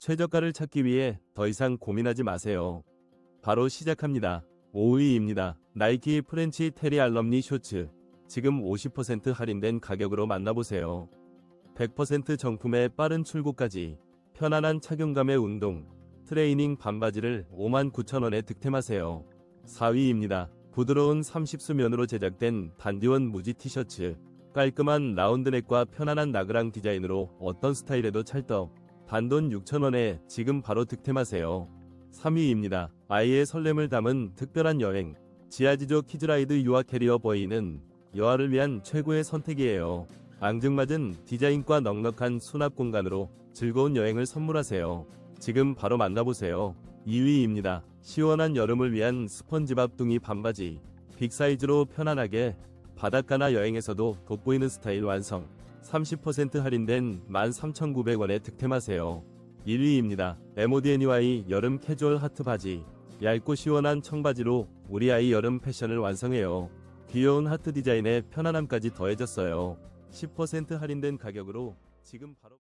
최저가를 찾기 위해 더 이상 고민하지 마세요. 바로 시작합니다. 5위입니다. 나이키 프렌치 테리 알럼니 쇼츠. 지금 50% 할인된 가격으로 만나보세요. 100% 정품의 빠른 출고까지 편안한 착용감의 운동, 트레이닝 반바지를 59,000원에 득템하세요. 4위입니다. 부드러운 30수면으로 제작된 반디원 무지 티셔츠. 깔끔한 라운드넥과 편안한 나그랑 디자인으로 어떤 스타일에도 찰떡. 단돈 6,000원에 지금 바로 득템하세요. 3위입니다. 아이의 설렘을 담은 특별한 여행. 지아지조 키즈라이드 유아 캐리어 버이는 여아를 위한 최고의 선택이에요. 앙증맞은 디자인과 넉넉한 수납 공간으로 즐거운 여행을 선물하세요. 지금 바로 만나보세요. 2위입니다. 시원한 여름을 위한 스펀지밥 둥이 반바지. 빅사이즈로 편안하게 바닷가나 여행에서도 돋보이는 스타일 완성. 30% 할인된 13,900원에 득템하세요. 1위입니다. MODNY 여름 캐주얼 하트 바지. 얇고 시원한 청바지로 우리 아이 여름 패션을 완성해요. 귀여운 하트 디자인에 편안함까지 더해졌어요. 10% 할인된 가격으로 지금 바로